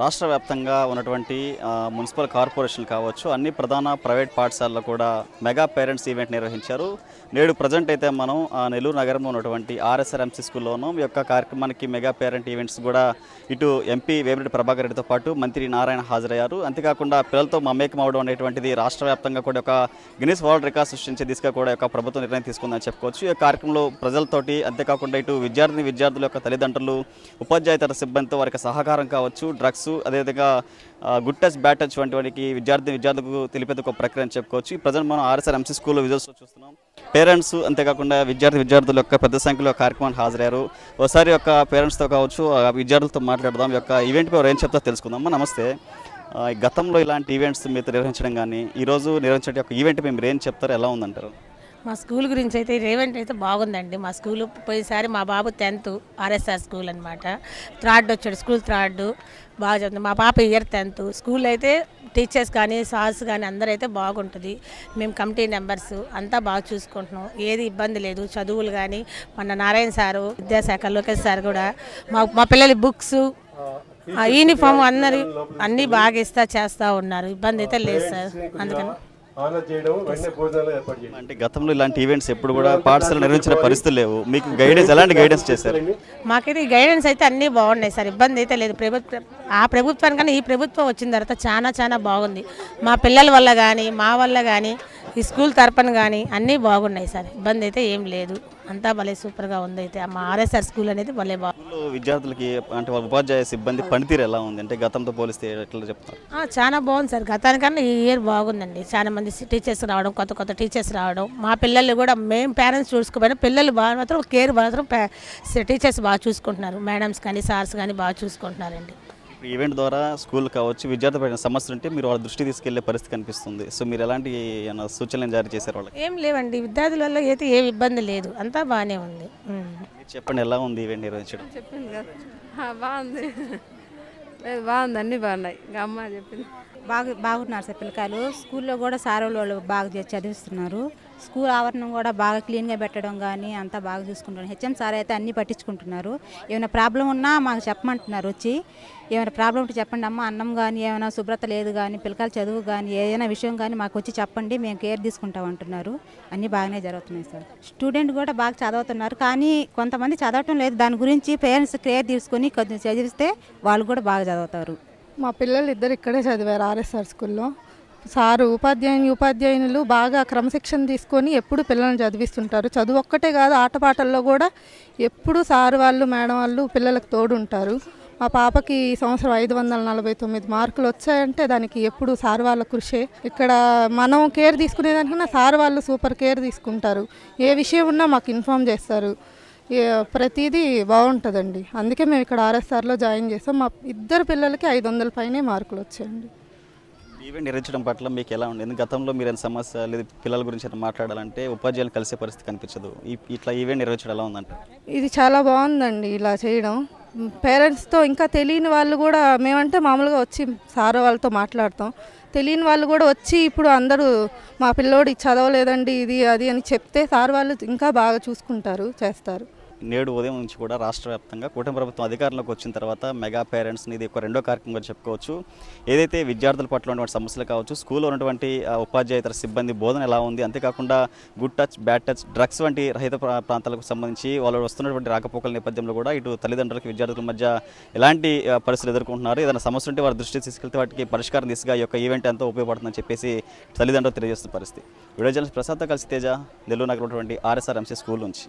రాష్ట్ర వ్యాప్తంగా ఉన్నటువంటి మున్సిపల్ కార్పొరేషన్లు కావచ్చు అన్ని ప్రధాన ప్రైవేట్ పాఠశాలలో కూడా మెగా పేరెంట్స్ ఈవెంట్ నిర్వహించారు. నేడు ప్రజెంట్ అయితే మనం నెల్లూరు నగరంలో ఉన్నటువంటి ఆర్ఎస్ఆర్ఎంసీ స్కూల్లోనూ ఈ యొక్క కార్యక్రమానికి మెగా పేరెంట్ ఈవెంట్స్ కూడా ఇటు ఎంపీ వేమిరెడ్డి ప్రభాకర్ రెడ్డితో పాటు మంత్రి నారాయణ హాజరయ్యారు. అంతేకాకుండా పిల్లలతో మమేకం అవడం అనేటువంటిది రాష్ట్ర వ్యాప్తంగా కూడా ఒక గినీస్ వరల్డ్ రికార్డ్ సృష్టించే దిశగా కూడా ఒక ప్రభుత్వం నిర్ణయం తీసుకుందని చెప్పుకోవచ్చు. ఈ కార్యక్రమంలో ప్రజలతోటి అంతేకాకుండా ఇటు విద్యార్థిని విద్యార్థుల యొక్క తల్లిదండ్రులు ఉపాధ్యాయేతర సిబ్బందితో వారికి సహకారం కావచ్చు డ్రగ్స్ అదేవిధంగా గుడ్ టచ్ బ్యాడ్ టచ్ వంటి వాటికి విద్యార్థి విద్యార్థులకు తెలిపేది ఒక ప్రక్రియ అని చెప్పుకోవచ్చు. ఈ ప్రజెంట్ మనం ఆర్ఎస్ఆర్ ఎంసీ స్కూల్లో విజువల్స్ చూస్తున్నాం. పేరెంట్స్ అంతేకాకుండా విద్యార్థి విద్యార్థుల యొక్క పెద్ద సంఖ్యలో కార్యక్రమానికి హాజరయ్యారు. ఒకసారి యొక్క పేరెంట్స్తో కావచ్చు ఆ విద్యార్థులతో మాట్లాడదాం. యొక్క ఈవెంట్ పై ఏం చెప్తా తెలుసుకుందాం నమస్తే. గతంలో ఇలాంటి ఈవెంట్స్ మీతో నిర్వహించడం కానీ ఈరోజు నిర్వహించే యొక్క ఈవెంట్ మీరు ఏం చెప్తారు ఎలా ఉందంటారు? మా స్కూల్ గురించి అయితే ఈవెంట్ అయితే బాగుందండి. మా స్కూల్ పోయినసారి మా బాబు టెన్త్ ఆర్ఎస్ఆర్ స్కూల్ అనమాట థర్డ్ వచ్చాడు స్కూల్ థర్డ్. బాగా చదువుతుంది. మా పాప ఇయర్ టెన్త్ స్కూల్ అయితే టీచర్స్ కానీ సార్స్ కానీ అందరూ అయితే బాగుంటుంది. మేము కమిటీ మెంబర్స్ అంతా బాగా చూసుకుంటున్నాం. ఏది ఇబ్బంది లేదు. చదువులు కానీ మన నారాయణ సారు విద్యాశాఖ లోకేష్ సార్ కూడా మా మా పిల్లల బుక్స్ యూనిఫామ్ అందరి అన్నీ బాగా ఇస్తా చేస్తూ ఉన్నారు. ఇబ్బంది అయితే లేదు సార్. అందుకని ఆనర్ చేయడం వెంటనే భోజనాలు ఏర్పాటు చేయడం. అంటే గతంలో ఇలాంటి ఈవెంట్స్ ఎప్పుడు కూడా పాఠశాల నిర్వహించిన పరిస్థితులు లేవు. మీకు గైడెన్స్ ఎలాంటి గైడెన్స్ చేశారు? మాకైతే ఈ గైడెన్స్ అయితే అన్నీ బాగున్నాయి సార్. ఇబ్బంది అయితే లేదు. ప్రభుత్వం ఆ ప్రభుత్వానికన్నా ఈ ప్రభుత్వం వచ్చిన తర్వాత చాలా చాలా బాగుంది. మా పిల్లల వల్ల కానీ మా వల్ల కానీ ఈ స్కూల్ తరపున కానీ అన్నీ బాగున్నాయి సార్. ఇబ్బంది అయితే ఏం లేదు. అంతా భలే సూపర్గా ఉంది అయితే. మా ఆర్ఎస్ఆర్ స్కూల్ అనేది భలే బాగుంది విద్యార్థులకి అంటే వాళ్ళ ఉపాధ్యాయ సిబ్బంది పనితీరు ఎలా ఉంది? అంటే గతంతో పోలిస్తే ఎట్లా చెప్తారు? చాలా బాగుంది సార్. గతానికన్నా ఈ ఇయర్ బాగుందండి. చాలా మంది టీచర్స్ రావడం కొత్త కొత్త టీచర్స్ రావడం. మా పిల్లలు కూడా మేము పేరెంట్స్ చూసుకోపోయినా పిల్లలు బాగా మాత్రం కేర్ మాత్రం టీచర్స్ బాగా చూసుకుంటున్నారు. మేడమ్స్ కానీ సార్స్ కానీ బాగా చూసుకుంటున్నారండి. ఈ ఈవెంట్ ద్వారా స్కూల్ కావచ్చు విద్యార్థి పడిన సమస్యలు ఉంటే మీరు వాళ్ళ దృష్టి తీసుకెళ్ళే పరిస్థితి కనిపిస్తుంది. సో మీరు ఎలాంటి ఏమైనా సూచనలు జారీ చేశారు వాళ్ళకి? ఏం లేవండి. విద్యార్థుల వల్ల అయితే ఏం ఇబ్బంది లేదు. అంతా బాగానే ఉంది. చెప్పండి ఎలా ఉంది ఈవెంట్ నిర్వహించడం? చెప్పింది కదా. ఆ, బాగుంది. లేదు బాగుంది. అన్నీ బాగున్నాయి. ఇంకా అమ్మ చెప్పింది. బాగా బాగున్నారు సార్ పిల్లకాయలు. స్కూల్లో కూడా సార్ వాళ్ళు బాగా చదివిస్తున్నారు. స్కూల్ ఆవరణం కూడా బాగా క్లీన్గా పెట్టడం కానీ అంతా బాగా చూసుకుంటున్నారు. హెచ్ఎం సార్ అయితే అన్నీ పట్టించుకుంటున్నారు. ఏమైనా ప్రాబ్లం ఉన్నా మాకు చెప్పమంటున్నారు వచ్చి. ఏమైనా ప్రాబ్లం ఉంటే చెప్పండి అమ్మ అన్నం కానీ ఏమైనా శుభ్రత లేదు కానీ పిల్లకాయల చదువు కానీ ఏదైనా విషయం కానీ మాకు వచ్చి చెప్పండి మేము కేర్ తీసుకుంటాం అంటున్నారు. అన్నీ బాగానే జరుగుతున్నాయి సార్. స్టూడెంట్ కూడా బాగా చదువుతున్నారు. కానీ కొంతమంది చదవటం లేదు. దాని గురించి పేరెంట్స్ కేర్ తీసుకొని కొద్దిగా చదివిస్తే వాళ్ళు కూడా బాగా చదువుతారు. మా పిల్లలు ఇద్దరు ఇక్కడే చదివారు ఆర్ఎస్ఆర్ స్కూల్లో. సారు ఉపాధ్యాయుని ఉపాధ్యాయునులు బాగా క్రమశిక్షణ తీసుకొని ఎప్పుడు పిల్లల్ని చదివిస్తుంటారు. చదువు ఒక్కటే కాదు ఆటపాటల్లో కూడా ఎప్పుడు సారు వాళ్ళు మేడం వాళ్ళు పిల్లలకు తోడు ఉంటారు మా పాపకి ఈ సంవత్సరం ఐదు వందల నలభై తొమ్మిది మార్కులు వచ్చాయంటే దానికి ఎప్పుడు సార్ వాళ్ళ కృషే. ఇక్కడ మనం కేర్ తీసుకునేదానికన్నా సార్ వాళ్ళు సూపర్ కేర్ తీసుకుంటారు. ఏ విషయం ఉన్నా మాకు ఇన్ఫామ్ చేస్తారు. ప్రతిదీ బాగుంటుందండి. అందుకే మేము ఇక్కడ ఆర్ఎస్ఆర్లో జాయిన్ చేసాం. మా ఇద్దరు పిల్లలకి ఐదు వందల పైనే మార్కులు వచ్చాయండి. ఈవెంట్ నిర్వహించడం పట్ల మీకు ఎలా ఎందుకంటే గతంలో మీరు ఏమైనా సమస్య లేదా పిల్లల గురించి మాట్లాడాలంటే ఉపాధ్యాయులు కలిసే పరిస్థితి కనిపించదు. ఇట్లా ఈవెంట్ నిర్వహించడం ఎలా ఉందంటే ఇది చాలా బాగుందండి ఇలా చేయడం. పేరెంట్స్తో ఇంకా తెలియని వాళ్ళు కూడా మేమంటే మామూలుగా వచ్చి సార్ వాళ్ళతో మాట్లాడతాం. తెలియని వాళ్ళు కూడా వచ్చి ఇప్పుడు అందరూ మా పిల్లోడు చదవలేదండి ఇది అది అని చెప్తే సార్ వాళ్ళు ఇంకా బాగా చూసుకుంటారు చేస్తారు. నేడు ఉదయం నుంచి కూడా రాష్ట్ర వ్యాప్తంగా కూటమి ప్రభుత్వం అధికారంలోకి వచ్చిన తర్వాత మెగా పేరెంట్స్ ఇది ఒక రెండో కార్యక్రమంగా చెప్పుకోవచ్చు. ఏదైతే విద్యార్థుల పట్ల ఉన్నటువంటి సమస్యలు కావచ్చు స్కూల్లో ఉన్నటువంటి ఆ, ఉపాధ్యాయేతర సిబ్బంది బోధన ఎలా ఉంది అంతేకాకుండా good touch bad touch drugs వంటి రహిత ప్రాంతాలకు సంబంధించి వాళ్ళు వస్తున్నటువంటి రాకపోకల నేపథ్యంలో కూడా ఇటు తల్లిదండ్రులకు విద్యార్థుల మధ్య ఎలాంటి పరిస్థితులు ఎదుర్కొంటున్నారు ఏదైనా సమస్య ఉంటే వారి దృష్టి తీసుకెళ్తే వాటికి పరిష్కారం దిశగా ఈ యొక్క ఈవెంట్ ఎంతో ఉపయోగపడుతుందని చెప్పేసి తల్లిదండ్రులు తెలియజేస్తున్న పరిస్థితి. వీడియో జర్నలిస్ట్ ప్రసాద్తో కలిసి తేజ నెల్లూరు నగరం ఉన్నటువంటి ఆర్ఎస్ఆర్ ఎంసీ స్కూల్ నుంచి.